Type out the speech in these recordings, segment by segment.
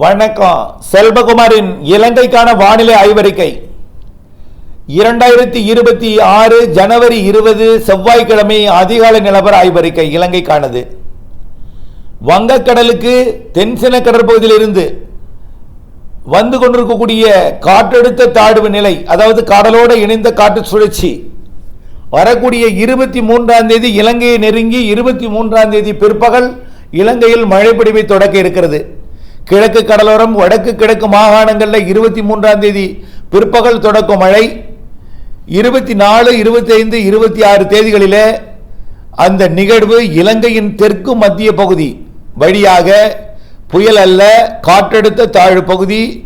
வணக்கம். செல்வகுமாரின் இலங்கைக்கான வானிலை ஆய்வறிக்கை. இரண்டாயிரத்தி இருபத்தி ஆறு ஜனவரி இருபது செவ்வாய்க்கிழமை அதிகாலை நிலவர ஆய்வறிக்கை இலங்கைக்கானது. வங்கக்கடலுக்கு தென்சின கடற்பகுதியிலிருந்து வந்து கொண்டிருக்கக்கூடிய காற்றழுத்த தாழ்வு நிலை அதாவது கடலோடு இணைந்த காற்று சுழற்சி வரக்கூடிய இருபத்தி மூன்றாம் தேதி இலங்கையை நெருங்கி இருபத்தி மூன்றாம் தேதி பிற்பகல் இலங்கையில் மழைப்பிடிவை தொடக்க இருக்கிறது. கிழக்கு கடலோரம் வடக்கு கிழக்கு மாகாணங்களில் இருபத்தி மூன்றாம் தேதி பிற்பகல் தொடக்கும் மழை. இருபத்தி நாலு இருபத்தி ஐந்து இருபத்தி ஆறு தேதிகளிலே அந்த நிகழ்வு இலங்கையின் தெற்கு மத்திய பகுதி. வழியாக புயல் அல்ல காற்றழுத்த தாழ்வு பகுதி.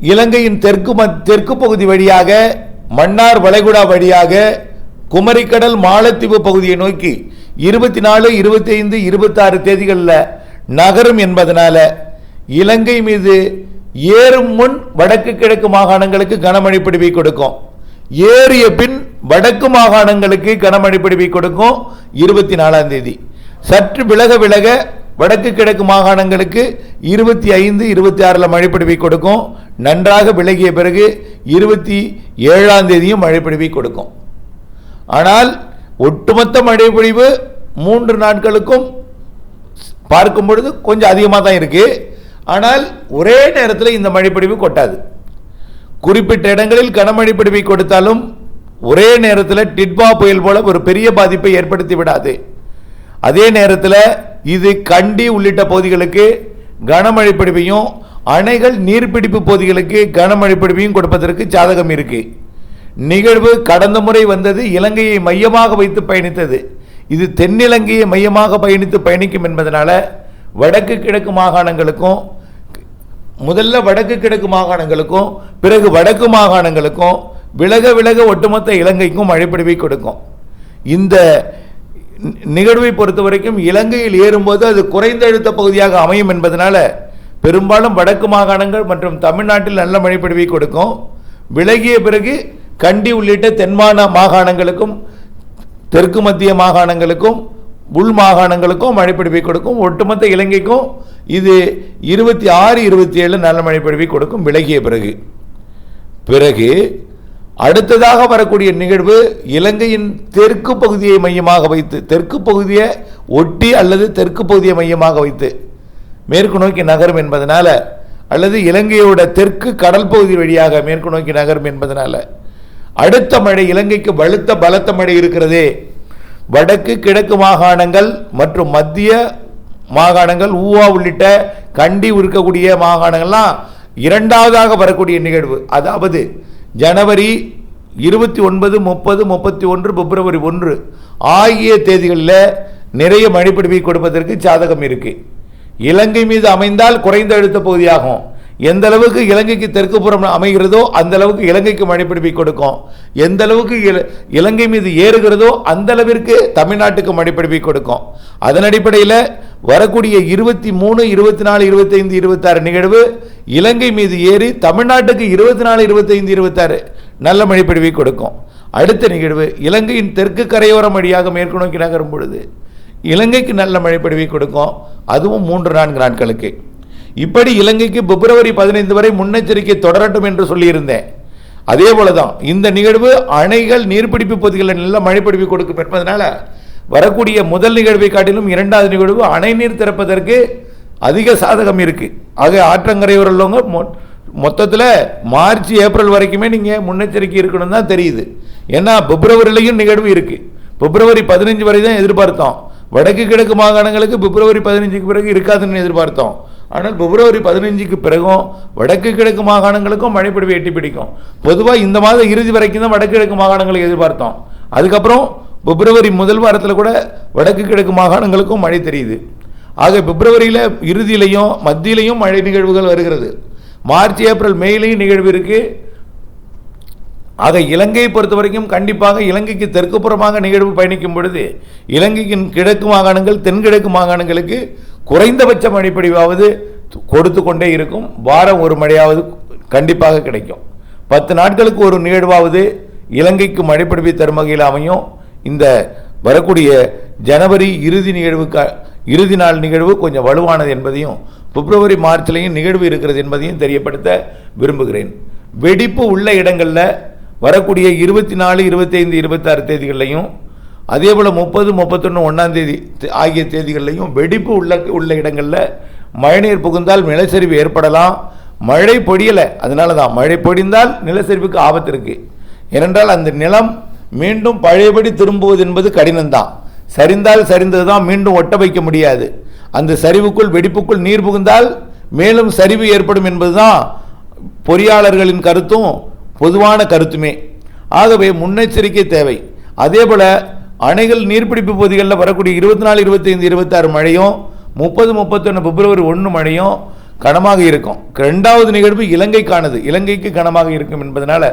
இலங்கையின் தெற்கு மத்- தெற்கு பகுதி வழியாக மன்னார் வளைகுடா வழியாக குமரிக்கடல் மாலத்தீவு பகுதியை நோக்கி இருபத்தி நாலு இருபத்தி ஐந்து இருபத்தாறு தேதிகளில் நகரும் என்பதனால இலங்கை மீது ஏறும் முன் வடக்கு கிழக்கு மாகாணங்களுக்கு கனமழை பிடிவை கொடுக்கும். ஏறிய பின் வடக்கு மாகாணங்களுக்கு கனமழை பிடிவை கொடுக்கும் இருபத்தி நாலாம் தேதி. சற்று விலக விலக வடக்கு கிழக்கு மாகாணங்களுக்கு இருபத்தி ஐந்து இருபத்தி ஆறில் மழைப்பிடிவை கொடுக்கும். நன்றாக விலகிய பிறகு இருபத்தி ஏழாம் தேதியும் மழைப்பிடிவை கொடுக்கும். ஆனால் ஒட்டுமொத்த மழைப்பொழிவு மூன்று நாட்களுக்கும் பார்க்கும் பொழுது கொஞ்சம் அதிகமாக தான் இருக்குது ஆனால் ஒரே நேரத்தில் இந்த மழைப்பொழிவு கொட்டாது. குறிப்பிட்ட இடங்களில் கனமழை கொடுத்தாலும் ஒரே நேரத்தில் டிட்வா புயல் போல ஒரு பெரிய பாதிப்பை ஏற்படுத்தி விடாது. அதே நேரத்தில் இது கண்டி உள்ளிட்ட பகுதிகளுக்கு கனமழை அணைகள் நீர்பிடிப்பு பகுதிகளுக்கு கனமழை கொடுப்பதற்கு சாதகம் இருக்கு. நிகழ்வு கடந்த முறை வந்தது இலங்கையை மையமாக வைத்து பயணித்தது. இது தென்னிலங்கையை மையமாக பயணித்து பயணிக்கும் என்பதனால வடக்கு கிழக்கு மாகாணங்களுக்கும் முதல்ல வடக்கு கிழக்கு மாகாணங்களுக்கும் பிறகு வடக்கு மாகாணங்களுக்கும் விலக விலக ஒட்டுமொத்த இலங்கைக்கும் மழைப்பிடிவை கொடுக்கும். இந்த நி- நிகழ்வை பொறுத்த வரைக்கும் இலங்கையில் ஏறும்போது அது குறைந்த அழுத்த பகுதியாக அமையும் என்பதனால பெரும்பாலும் வடக்கு மாகாணங்கள் மற்றும் தமிழ்நாட்டில் நல்ல மழைப்பிடிவை கொடுக்கும். விலகிய பிறகு கண்டி உள்ளிட்ட தென்மான மாகாணங்களுக்கும் தெற்கு மத்திய மாகாணங்களுக்கும் உள் மாகாணங்களுக்கும் மழைப்பிடிவை கொடுக்கும். ஒட்டுமொத்த இலங்கைக்கும் இது இருபத்தி ஆறு இருபத்தி ஏழு நல்ல மழைப்பிடிவை கொடுக்கும். விலகிய பிறகு. பிறகு அடுத்ததாக வரக்கூடிய நிகழ்வு இலங்கையின் தெற்கு பகுதியை மையமாக வைத்து தெற்கு பகுதியை ஒட்டி அல்லது தெற்கு பகுதியை மையமாக வைத்து மேற்கு நோக்கி நகரும் என்பதனால் அல்லது இலங்கையோட தெற்கு கடல் பகுதி வழியாக மேற்கு நோக்கி நகரும் என்பதனால் அடுத்த மழை இலங்கைக்கு வலுத்த பலத்த மழை இருக்கிறதே. வடக்கு கிழக்கு மாகாணங்கள் மற்றும் மத்திய மாகாணங்கள் ஊவா உள்ளிட்ட கண்டி இருக்கக்கூடிய மாகாணங்கள்லாம் இரண்டாவதாக வரக்கூடிய நிகழ்வு. அதாவது ஜனவரி இருபத்தி ஒன்பது முப்பது முப்பத்தி ஒன்று பிப்ரவரி ஒன்று ஆகிய தேதிகளில் நிறைய மழைப்பிடிவை கொடுப்பதற்கு சாதகம் இருக்குது இலங்கை மீது அமைந்தால் குறைந்த அழுத்த பகுதியாகும். எந்த அளவுக்கு இலங்கைக்கு தெற்கு புறம் அமைகிறதோ அந்த அளவுக்கு இலங்கைக்கு மழைப்பிடிவை கொடுக்கும். எந்த அளவுக்கு இல- இலங்கை மீது ஏறுகிறதோ அந்த அளவிற்கு தமிழ்நாட்டுக்கு மழைப்பிடிவை கொடுக்கும். அதன் அடிப்படையில் வரக்கூடிய இருபத்தி மூணு இருபத்தி நாலு இருபத்தைந்து இருபத்தாறு நிகழ்வு இலங்கை மீது ஏறி தமிழ்நாட்டுக்கு இருபத்தி நாலு இருபத்தைந்து இருபத்தாறு நல்ல மழைப்பிடிவை கொடுக்கும். அடுத்த நிகழ்வு இலங்கையின் தெற்கு கரையோரம் வழியாக மேற்கு நோக்கி நகரும் பொழுது இலங்கைக்கு நல்ல மழைப்பொழிவை கொடுக்கும். அதுவும் மூன்று நான்கு நாட்களுக்கு. இப்படி இலங்கைக்கு பிப்ரவரி பதினைந்து வரை முன்னெச்சரிக்கை தொடரட்டும் என்று சொல்லியிருந்தேன். அதே போல தான் இந்த நிகழ்வு அணைகள் நீர்பிடிப்பு பகுதிகளில் நல்ல மழைப்பொழிவு கொடுக்கும் என்பதனால வரக்கூடிய முதல் நிகழ்வை காட்டிலும் இரண்டாவது நிகழ்வு அணை நீர் திறப்பதற்கு அதிக சாதகம் இருக்குது ஆக ஆற்றங்கரையோர் உள்ளவங்க மொ- மொத்தத்தில் மார்ச் ஏப்ரல் வரைக்குமே நீங்கள் முன்னெச்சரிக்கை இருக்கணும் தான் தெரியுது. ஏன்னா பிப்ரவரிலையும் நிகழ்வு இருக்குது பிப்ரவரி பதினஞ்சு வரை தான் எதிர்பார்த்தோம். வடக்கு கிழக்கு மாகாணங்களுக்கு பிப்ரவரி பதினஞ்சுக்கு பிறகு இருக்காதுன்னு எதிர்பார்த்தோம். ஆனால் பிப்ரவரி பதினஞ்சுக்கு பிறகும் வடக்கு கிழக்கு மாகாணங்களுக்கும் மழைப்பொழிவு எட்டி பிடிக்கும். பொதுவாக இந்த மாதம் இறுதி வரைக்கும் தான் வடக்கு கிழக்கு மாகாணங்களுக்கு எதிர்பார்த்தோம். அதுக்கப்புறம் பிப்ரவரி முதல் வாரத்தில் கூட வடக்கு கிழக்கு மாகாணங்களுக்கும் மழை தெரியுது. ஆக பிப்ரவரியில் இறுதியிலையும் மத்தியிலையும் மழை நிகழ்வுகள் வருகிறது. மார்ச் ஏப்ரல் மேலேயும் நிகழ்வு இருக்குது ஆக இலங்கையை பொறுத்த வரைக்கும் கண்டிப்பாக இலங்கைக்கு தெற்குப்புறமாக நிகழ்வு பயணிக்கும் பொழுது இலங்கையின் கிழக்கு மாகாணங்கள் தென்கிழக்கு மாகாணங்களுக்கு குறைந்தபட்ச மழைப்பொழிவாவது கொடுத்து கொண்டே இருக்கும். வாரம் ஒரு மழையாவது கண்டிப்பாக கிடைக்கும். பத்து நாட்களுக்கு ஒரு நிகழ்வாவது இலங்கைக்கு மழைப்பொழிவை தரும் வகையில் அமையும். இந்த வரக்கூடிய ஜனவரி இறுதி நிகழ்வுக்கு இறுதி நாள் நிகழ்வு கொஞ்சம் வலுவானது என்பதையும் பிப்ரவரி மார்ச்லையும் நிகழ்வு இருக்கிறது என்பதையும் தெரியப்படுத்த விரும்புகிறேன். வெடிப்பு உள்ள இடங்களில் வரக்கூடிய இருபத்தி நாலு இருபத்தைந்து இருபத்தாறு தேதிகள்லையும் அதே போல் முப்பது முப்பத்தொன்று ஒன்றாம் தேதி ஆகிய தேதிகள்லையும் வெடிப்பு உள்ள உள்ள இடங்களில் மழைநீர் புகுந்தால் நிலச்சரிவு ஏற்படலாம். மழை பொடியலை அதனால தான் மழை பொடிந்தால் நிலச்சரிவுக்கு ஆபத்து இருக்குது ஏனென்றால் அந்த நிலம் மீண்டும் பழையபடி திரும்புவது என்பது கடினம்தான். சரிந்தால் சரிந்தது தான் மீண்டும் ஒட்ட வைக்க முடியாது. அந்த சரிவுக்குள் வெடிப்புக்குள் நீர் புகுந்தால் மேலும் சரிவு ஏற்படும் என்பதுதான் பொறியாளர்களின் கருத்தும் பொதுவான கருத்துமே. ஆகவே முன்னெச்சரிக்கை தேவை. அதேபோல அணைகள் நீர்பிடிப்பு பகுதிகளில் வரக்கூடிய இருபத்தி நாலு இருபத்தைந்து இருபத்தாறு மழையும் முப்பது முப்பத்தொன்று பிப்ரவரி ஒன்று மழையும் கனமாக இருக்கும். ரெண்டாவது நிகழ்வு இலங்கைக்கானது. இலங்கைக்கு கனமாக இருக்கும் என்பதனால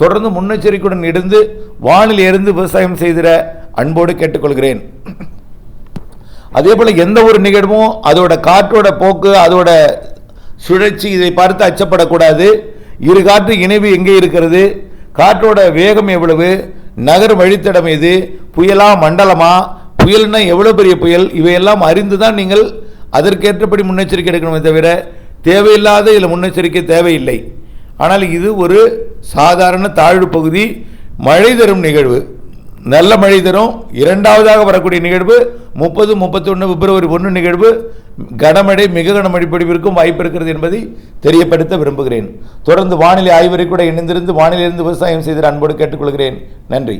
தொடர்ந்து முன்னெச்சரிக்கையுடன் இருந்து வானில் இருந்து விவசாயம் செய்திட அன்போடு கேட்டுக்கொள்கிறேன். அதே போல் எந்த ஒரு நிகழ்வும் அதோட காற்றோட போக்கு அதோட சுழற்சி இதை பார்த்து அச்சப்படக்கூடாது. இரு காற்று இணைவு எங்கே இருக்கிறது? காற்றோட வேகம் எவ்வளவு? நகர் வழித்தடம் எது? புயலா மண்டலமா? புயல்னா எவ்வளோ பெரிய புயல்? இவையெல்லாம் அறிந்து தான் நீங்கள் அதற்கேற்றபடி முன்னெச்சரிக்கை எடுக்கணுமே தவிர தேவையில்லாத இதில் முன்னெச்சரிக்கை தேவையில்லை. ஆனால் இது ஒரு சாதாரண தாழ்வு பகுதி. மழை தரும் நிகழ்வு. நல்ல மழை தரும். இரண்டாவதாக வரக்கூடிய நிகழ்வு முப்பது முப்பத்தொன்று பிப்ரவரி ஒன்று நிகழ்வு. கனமழை மிக கனமழை பிடிப்பிற்கும் வாய்ப்பு இருக்கிறது என்பதை தெரியப்படுத்த விரும்புகிறேன். தொடர்ந்து வானிலை ஆய்வறை கூட இணைந்திருந்து வானிலையிலிருந்து விவசாயம் செய்து அன்போடு கேட்டுக்கொள்கிறேன். நன்றி.